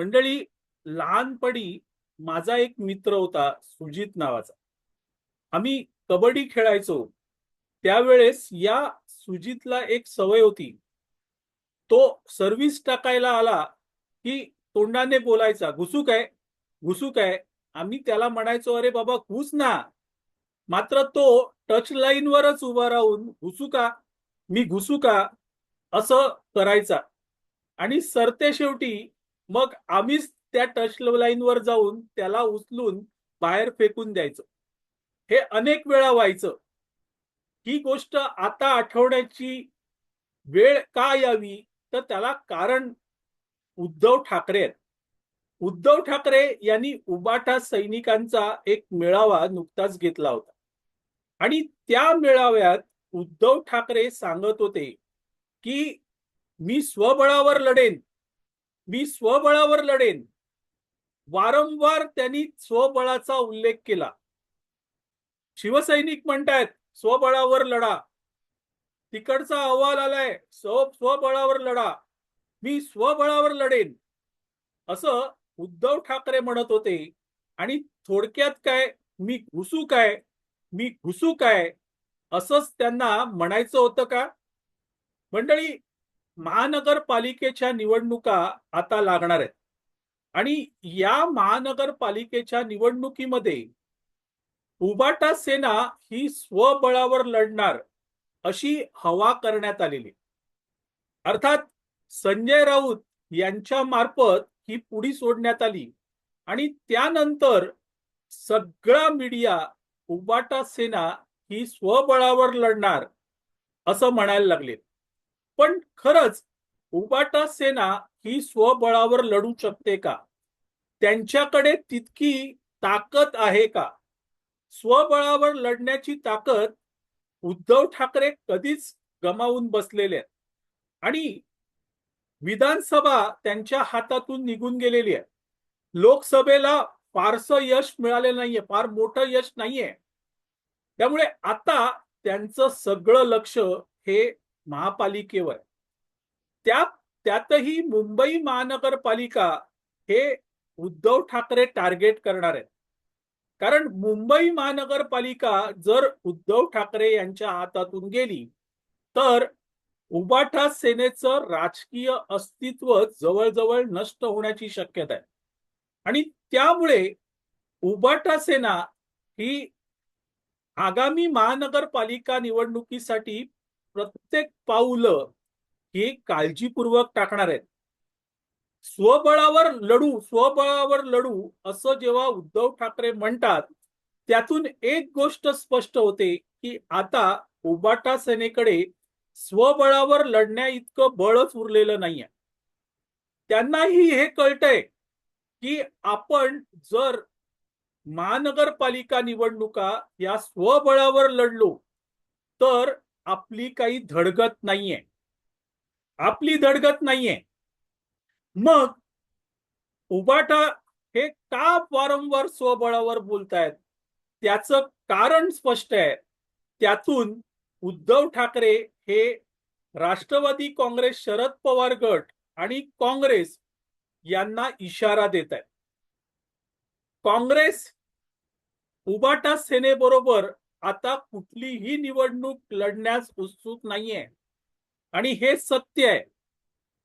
मंडळी लहानपणी माझा एक मित्र होता सुजित नावाचा. आम्ही कबड्डी खेळायचो. त्यावेळेस या सुजितला एक सवय होती. तो सर्व्हिस टाकायला आला की तोंडाने बोलायचा घुसू काय? घुसू काय? आम्ही त्याला म्हणायचो अरे बाबा घुस ना. मात्र तो टच लाईनवरच उभा राहून घुसू का? मी घुसू का? असं करायचा. आणि सरते शेवटी मग आम्हीच त्या टच लाईनवर जाऊन त्याला उचलून बाहेर फेकून द्यायचं. हे अनेक वेळा व्हायचं. ही गोष्ट आता आठवण्याची वेळ का यावी? तर त्याला कारण उद्धव ठाकरे आहेत. उद्धव ठाकरे यांनी उबाटा सैनिकांचा एक मेळावा नुकताच घेतला होता. आणि त्या मेळाव्यात उद्धव ठाकरे सांगत होते की मी स्वबळावर लढेन. मी स्वबळावर लढेन. वारंवार त्यांनी स्वबळाचा उल्लेख केला. शिवसैनिक म्हणतायत स्वबळावर लढा. तिकडचा अहवाल आलाय स्व स्वबळावर लढा. मी स्वबळावर लढेन. असं उद्धव ठाकरे म्हणत होते. आणि थोडक्यात काय मी घुसू काय मी घुसू काय असंच त्यांना म्हणायचं होतं का? मंडळी महानगरपालिकेच्या निवडणुका आता लागणार आहेत. आणि या महानगरपालिकेच्या निवडणुकीमध्ये उबाटा सेना ही स्वबळावर लढणार अशी हवा करण्यात आलेली अर्थात संजय राऊत यांच्या मार्फत ही पुढी सोडण्यात आली आणि त्यानंतर सगळा मीडिया उबाटा सेना ही स्वबळावर लढणार असं म्हणायला लागले पण खरंच उबाटा सेना ही स्वबळावर लढू शकते का? त्यांच्याकडे तितकी ताकद आहे का? स्वबळावर लढण्याची ताकद उद्धव ठाकरे कधीच गमावून बसलेले आहेत. आणि विधानसभा त्यांच्या हातातून निघून गेलेली आहे. लोकसभेला फारसं यश मिळालेलं नाहीये फार मोठं यश नाहीये. त्यामुळे आता त्यांचं सगळं लक्ष हे महापालिकेवर. त्या त्यातही मुंबई महानगरपालिका हे उद्धव ठाकरे टार्गेट करणार आहेत. कारण मुंबई महानगरपालिका जर उद्धव ठाकरे यांच्या हातातून गेली तर उबाठा सेनेचं राजकीय अस्तित्व जवळजवळ नष्ट होण्याची शक्यता आहे. आणि त्यामुळे उबाठा सेना ही आगामी महानगरपालिका निवडणुकीसाठी प्रत्येक पाऊलं ही काळजीपूर्वक टाकणार आहेत. स्वबळावर लढू स्वबळावर लढू असं जेव्हा उद्धव ठाकरे म्हणतात त्यातून एक गोष्ट स्पष्ट होते की आता उबाटा सेनेकडे स्वबळावर लढण्या इतकं बळच उरलेलं नाहीये. त्यांनाही हे कळतंय की आपण जर महानगरपालिका निवडणुका या स्वबळावर लढलो तर आपली काही धडगत नाहीये. आपली धडगत नाहीये. मग उबाटा हे का वारंवार स्वबळावर बोलतायत? त्याचं कारण स्पष्ट आहे. त्यातून उद्धव ठाकरे हे राष्ट्रवादी काँग्रेस शरद पवार गट आणि काँग्रेस यांना इशारा देत आहेत काँग्रेस उबाटा सेनेबरोबर आता कुठलीही निवडणूक लढण्यास उत्सुक नाहीये. आणि हे सत्य आहे.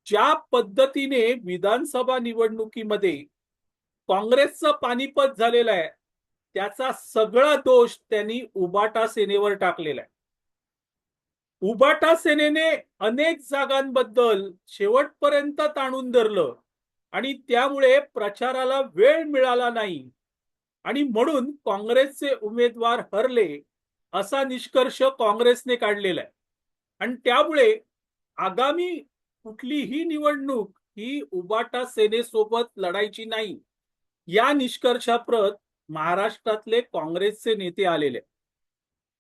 ज्या पद्धतीने विधानसभा निवडणुकीमध्ये काँग्रेसचं पानिपत झालेलं आहे त्याचा सगळा दोष त्यांनी उबाटा सेनेवर टाकलेला आहे. उबाटा सेनेने अनेक जागांबद्दल शेवटपर्यंत ताणून धरलं आणि त्यामुळे प्रचाराला वेळ मिळाला नाही. आणि म्हणून काँग्रेसचे उमेदवार हरले असा निष्कर्ष काँग्रेसने काढलेला आहे. आणि त्यामुळे आगामी कुठलीही निवडणूक ही उबाटा सेनेसोबत लढायची नाही. या निष्कर्षाप्रत महाराष्ट्रातले काँग्रेसचे नेते आलेले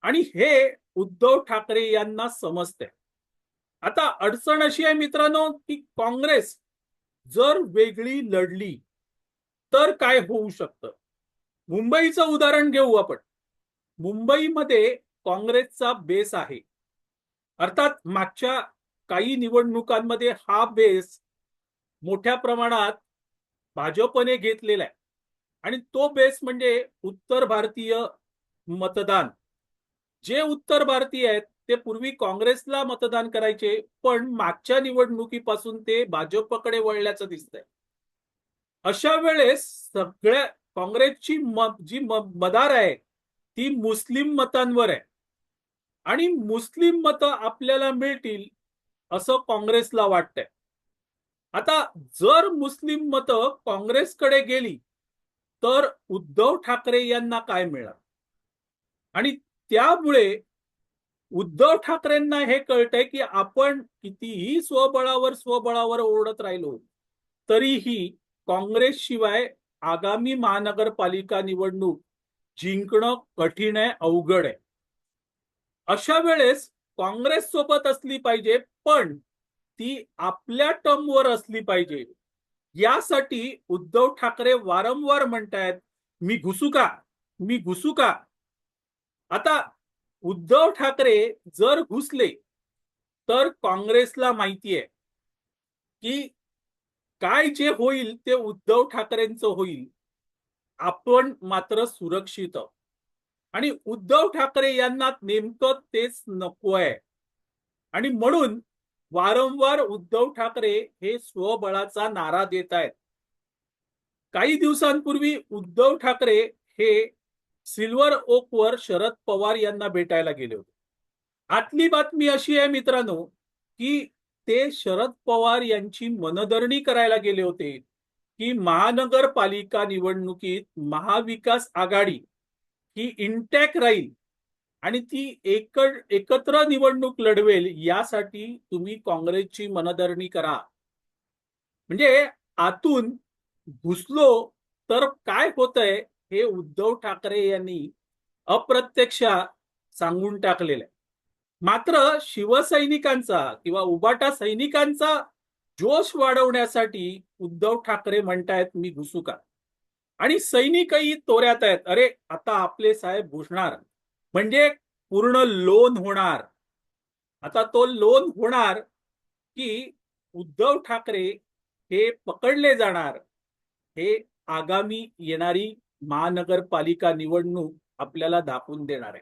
आणि हे उद्धव ठाकरे यांना समजते आता अडचण अशी आहे मित्रांनो की काँग्रेस जर वेगळी लढली तर काय होऊ शकतं? मुंबईचं उदाहरण घेऊ आपण. मुंबईमध्ये काँग्रेसचा बेस आहे. अर्थात मागच्या काही निवडणुकांमध्ये हा बेस मोठ्या प्रमाणात भाजपने घेतलेला आहे. आणि तो बेस म्हणजे उत्तर भारतीय मतदान. जे उत्तर भारतीय आहेत ते पूर्वी काँग्रेसला मतदान करायचे पण मागच्या निवडणुकीपासून ते भाजपकडे वळल्याचं दिसतंय. अशा वेळेस सगळ्या काँग्रेसची जी मदार आहे ती मुस्लिम मतांवर आहे. आणि मुस्लिम मतं आपल्याला मिळतील असं काँग्रेसला वाटतंय. आता जर मुस्लिम मतं काँग्रेसकडे गेली तर उद्धव ठाकरे यांना काय मिळणार? आणि त्यामुळे उद्धव ठाकरेंना हे कळतंय की आपण कितीही स्वबळावर स्वबळावर ओरडत राहिलो तरीही काँग्रेस शिवाय आगामी महानगरपालिका निवडणूक जिंकणं कठीण आहे अवघड आहे. अशा वेळेस काँग्रेस सोबत असली पाहिजे पण ती आपल्या टर्मवर असली पाहिजे. यासाठी उद्धव ठाकरे वारंवार म्हणतायत मी घुसू का? मी घुसू का? आता उद्धव ठाकरे जर घुसले तर काँग्रेसला माहिती आहे की काय जे होईल ते उद्धव ठाकरेंचं होईल आपण मात्र सुरक्षित आहोत. आणि उद्धव ठाकरे यांना नेमकं तेच नको आहे. आणि म्हणून वारंवार उद्धव ठाकरे हे स्वबळाचा नारा देत आहेत. काही दिवसांपूर्वी उद्धव ठाकरे हे सिल्वर ओकवर शरद पवार यांना भेटायला गेले होते. आतली बातमी अशी आहे मित्रांनो की ते शरद पवार यांची मनधरणी करायला गेले होते की महानगरपालिका निवडणुकीत महाविकास आघाडी ही इंटॅक राहील आणि ती एक एकत्र निवडणूक लढवेल यासाठी तुम्ही काँग्रेसची मनधरणी करा. म्हणजे आतून घुसलो तर काय होतंय हे उद्धव ठाकरे यांनी अप्रत्यक्ष सांगून टाकलेलं आहे. मात्र शिवसैनिकांचा किंवा उबाटा सैनिकांचा जोश वाढवण्यासाठी उद्धव ठाकरे म्हणतायत मी घुसू का? आणि सैनिकही तोऱ्यात आहेत. अरे आता आपले साहेब घुसणार. म्हणजे पूर्ण लोन होणार. आता तो लोन होणार की उद्धव ठाकरे हे पकडले जाणार. हे आगामी येणारी महानगरपालिका निवडणूक आपल्याला दाखवून देणार आहे.